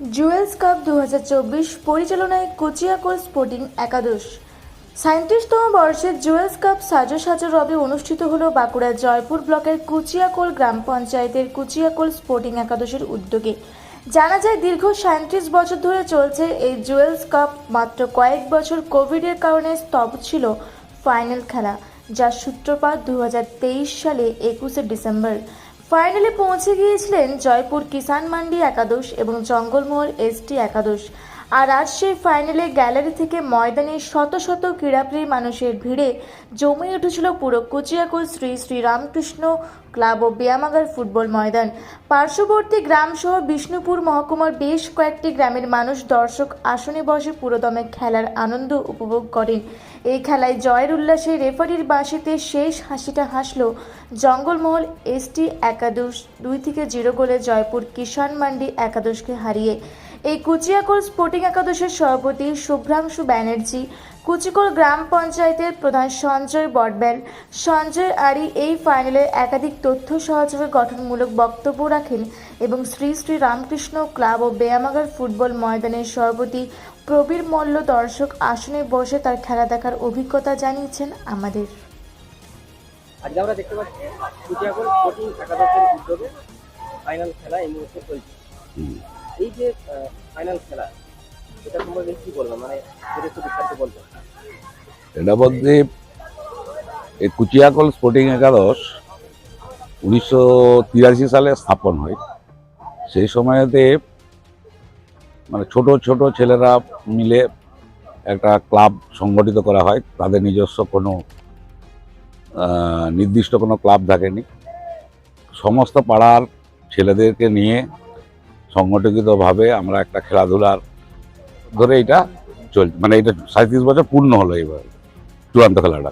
Jewels cup দু হাজার চব্বিশ পরিচালনায় কোচিয়াকোল স্পোর্টিং একাদশ। সাঁত্রিশতম বর্ষের জুয়েলস কাপ সাজো সাজো রবে অনুষ্ঠিত হল বাঁকুড়ার জয়পুর ব্লকের কুচিয়াকোল গ্রাম পঞ্চায়েতের কুচিয়াকোল স্পোর্টিং একাদশের উদ্যোগে। জানা যায়, দীর্ঘ সাঁত্রিশ বছর ধরে চলছে এই জুয়েলস কাপ। মাত্র কয়েক বছর কোভিডের কারণে স্তব্ধ ছিল ফাইনাল খেলা, যার সূত্রপাত দু হাজার তেইশ সালে একুশে ডিসেম্বর। ফাইনালে পৌঁছে গিয়েছিলেন জয়পুর কিষান মান্ডি একাদশ এবং জঙ্গলমহল এসটি একাদশ। আর আজ সেই ফাইনালে গ্যালারি থেকে ময়দানে শত শত ক্রীড়াপ্রিয় মানুষের ভিড়ে জমে উঠেছিল পুরো কুচিয়াকুল শ্রী শ্রী রামকৃষ্ণ ক্লাব ও ব্যায়ামাগার ফুটবল ময়দান। পার্শ্ববর্তী গ্রামসহ বিষ্ণুপুর মহকুমার বেশ কয়েকটি গ্রামের মানুষ দর্শক আসনে বসে পুরোদমে খেলার আনন্দ উপভোগ করেন। এই খেলায় জয়ের উল্লাসে রেফারির বাঁশিতে শেষ হাসিটা হাসল জঙ্গলমহল এসটি একাদশ। দুই থেকে জিরো গোলে জয়পুর কিষান মান্ডি একাদশকে হারিয়ে এই কুচিয়াকোল স্পোর্টিং একাদশের সভাপতি শুভ্রাংশু ব্যানার্জি কুচিকোল গ্রাম পঞ্চায়েতের প্রধান সঞ্জয় বটবেল সঞ্জয় আরি এই ফাইনালে একাধিক তথ্য সহযোগে গঠনমূলক বক্তব্য রাখেন এবং শ্রী শ্রী রামকৃষ্ণ ক্লাব ও ব্যায়ামাগার ফুটবল ময়দানের সভাপতি প্রবীর মল্ল দর্শক আসনে বসে তার খেলা দেখার অভিজ্ঞতা জানিয়েছেন আমাদের। আজকে আমরা দেখতে পাচ্ছি কুচিয়াকুল স্পোর্টিং একাদশের উদ্যোগে ফাইনাল খেলা এই মুহূর্তে চলছে। এই যে ফাইনাল খেলা, এটা সম্পর্কে কি মানে যদি একটু বিস্তারিত এটা বলতে, এই কুচিয়াকল স্পোর্টিং একাদশ উনিশশো তিরাশি সালে স্থাপন হয়। সেই সময়তে মানে ছোট ছোট ছেলেরা মিলে একটা ক্লাব সংগঠিত করা হয়। তাদের নিজস্ব কোনো নির্দিষ্ট কোনো ক্লাব থাকেনি। সমস্ত পাড়ার ছেলেদেরকে নিয়ে সংগঠিতভাবে আমরা একটা খেলাধুলার ধরে এটা চল মানে এটা সাঁত্রিশ বছর পূর্ণ হলো এবার চূড়ান্ত খেলাটা।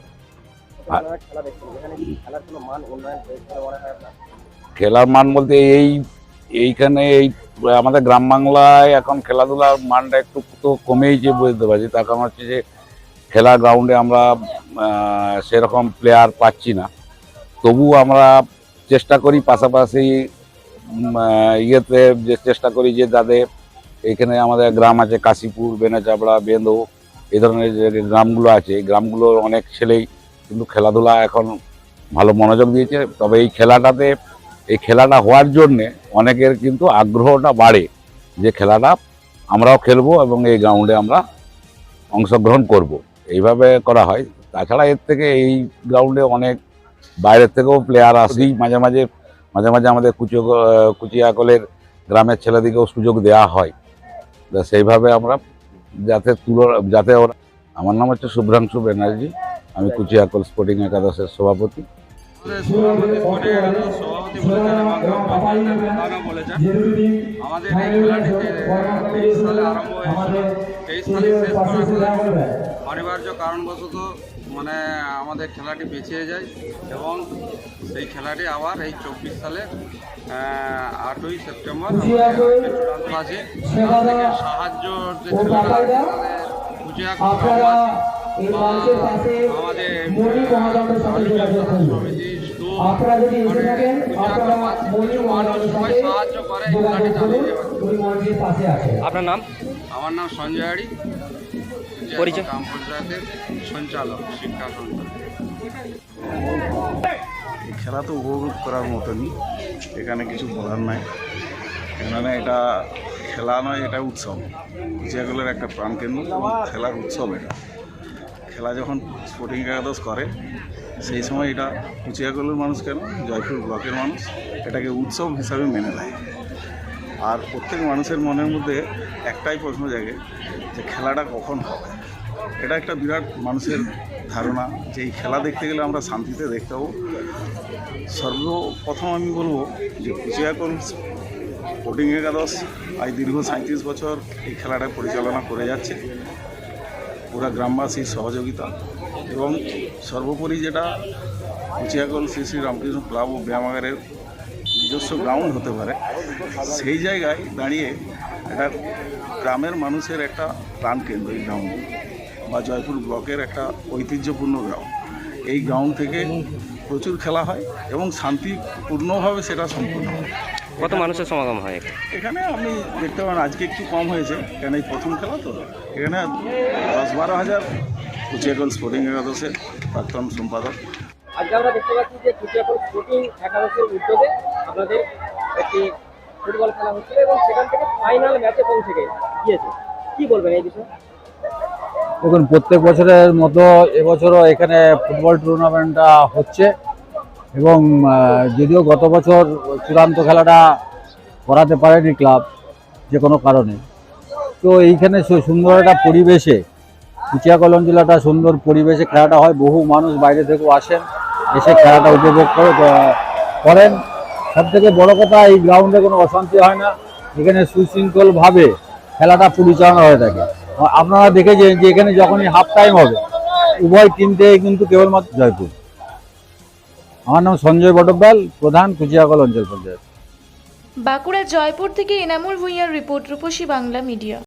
খেলার মান বলতে এই এইখানে এই আমাদের গ্রাম বাংলায় এখন খেলাধুলার মানটা একটু তো কমেই যে বুঝতে পারছি তার কারণ হচ্ছে যে খেলা গ্রাউন্ডে আমরা সেরকম প্লেয়ার পাচ্ছি না। তবু আমরা চেষ্টা করি পাশাপাশি ইয়েতে যে চেষ্টা করি যে যাদের এখানে আমাদের গ্রাম আছে কাশীপুর, বেনাচাপড়া, বেন্দো, এই ধরনের যে গ্রামগুলো আছে, এই গ্রামগুলোর অনেক ছেলেই কিন্তু খেলাধুলা এখন ভালো মনোযোগ দিয়েছে। তবে এই খেলাটাতে, এই খেলাটা হওয়ার জন্যে অনেকের কিন্তু আগ্রহটা বাড়ে যে খেলাটা আমরাও খেলব এবং এই গ্রাউন্ডে আমরা অংশগ্রহণ করব। এইভাবে করা হয়। তাছাড়া এর থেকে এই গ্রাউন্ডে অনেক বাইরের থেকেও প্লেয়ার আসেই মাঝে মাঝে মাঝে মাঝে আমাদের কুচিয়া কুচিয়াকলের গ্রামের ছেলেদিকেও সুযোগ দেওয়া হয়। সেইভাবে আমরা যাতে তুলো যাতে ওরা, আমার নাম হচ্ছে শুভ্রাংশু ব্যানার্জি, আমি কুচিয়াকল স্পোর্টিং একাদশের সভাপতি। আমাদের এই আরম্ভ অনিবার্য কারণবশত মানে আমাদের খেলাটি পিছিয়ে যায় এবং সেই খেলাটি আবার এই চব্বিশ সালে আটই সেপ্টেম্বর চূড়ান্ত আছে। সাহায্য যে আপনারা নাম? আমার নাম সঞ্জয় হারি পরিচয়? গ্রাম পঞ্চায়েতের সঞ্চালক। শিক্ষা খেলা তো উপভোগ করার মতনই এখানে কিছু বলার নাই। এখানে এটা খেলা নয় এটা উৎসব। কুচিয়াগুলোর একটা প্রাণকেন্দ্র এবং খেলার উৎসব এটা। খেলা যখন স্পোর্টিং একাদশ করে সেই সময় এটা কুচিয়াগুলোর মানুষ কেন? জয়পুর ব্লকের মানুষ। এটাকে উৎসব হিসাবে মেনে নেয়। আর প্রত্যেক মানুষের মনের মধ্যে একটাই প্রশ্ন জাগে যে খেলাটা কখন হবে? এটা একটা বিরাট মানুষের ধারণা যে এই খেলা দেখতে গেলে আমরা শান্তিতে দেখতে পাবো। সর্বপ্রথম আমি বলব যে কুচিয়াকল স্পোর্টিং একাদশ, আজ দীর্ঘ সাঁত্রিশ বছর এই খেলাটা পরিচালনা করে যাচ্ছে। পুরা গ্রামবাসীর সহযোগিতা এবং সর্বোপরি যেটা কুচিয়াকল শ্রী শ্রী রামকৃষ্ণ ক্লাব ও ব্যায়ামাগারের নিজস্ব গ্রাউন্ড হতে পারে সেই জায়গায় দাঁড়িয়ে একটা গ্রামের মানুষের একটা প্রাণকেন্দ্র এই গ্রাউন্ড বা জয়পুর ব্লকের একটা ঐতিহ্যপূর্ণ গ্রাউন্ড এই গ্রাউন্ড থেকে প্রচুর খেলা হয় এবং শান্তিপূর্ণভাবে সেটা সম্পূর্ণ হয়। কত মানুষের সমাগম হয় এখানে? আপনি দেখতে পারেন আজকে একটু কম হয়েছে কেন এই প্রথম খেলা তো। এখানে দশ বারো হাজার কুচিয়াগল স্পোর্টিং একাদশের প্রাক্তন সম্পাদক। আজকে আমরা দেখতে পাচ্ছি যে কুচিয়াপুর স্পোর্টিং একাদশের উদ্যোগে আপনাদের একটি ফুটবল খেলা হচ্ছিল এবং সেখান থেকে ফাইনাল ম্যাচে পৌঁছে গিয়েছে। কি বলবেন এই বিষয়ে? দেখুন, প্রত্যেক বছরের মতো এবছরও এখানে ফুটবল টুর্নামেন্টটা হচ্ছে এবং যদিও গত বছর চূড়ান্ত খেলাটা করাতে পারেনি ক্লাব যে কোনো কারণে। তো এইখানে সুন্দর একটা পরিবেশে কুচিয়াকল জেলাটা সুন্দর পরিবেশে খেলাটা হয়। বহু মানুষ বাইরে থেকেও আসেন, এসে খেলাটা উপভোগ করে করেন। সব থেকে বড় কথা, এই গ্রাউন্ডে কোনো অশান্তি হয় না। এখানে সুশৃঙ্খলভাবে খেলাটা পরিচালনা হয়ে থাকে। আপনারা দেখেছেন যে এখানে যখনই হাফ টাইম হবে, উভয় টিম থেকে কিন্তু কেবলমাত্র জয়পুর। আমার নাম সঞ্জয় বটব্যাল, প্রধান কুচিয়াকল অঞ্চল পঞ্চায়েত। বাঁকুড়া জয়পুর থেকে এনামুল ভুঁইয়ার রিপোর্ট, রূপসী বাংলা মিডিয়া।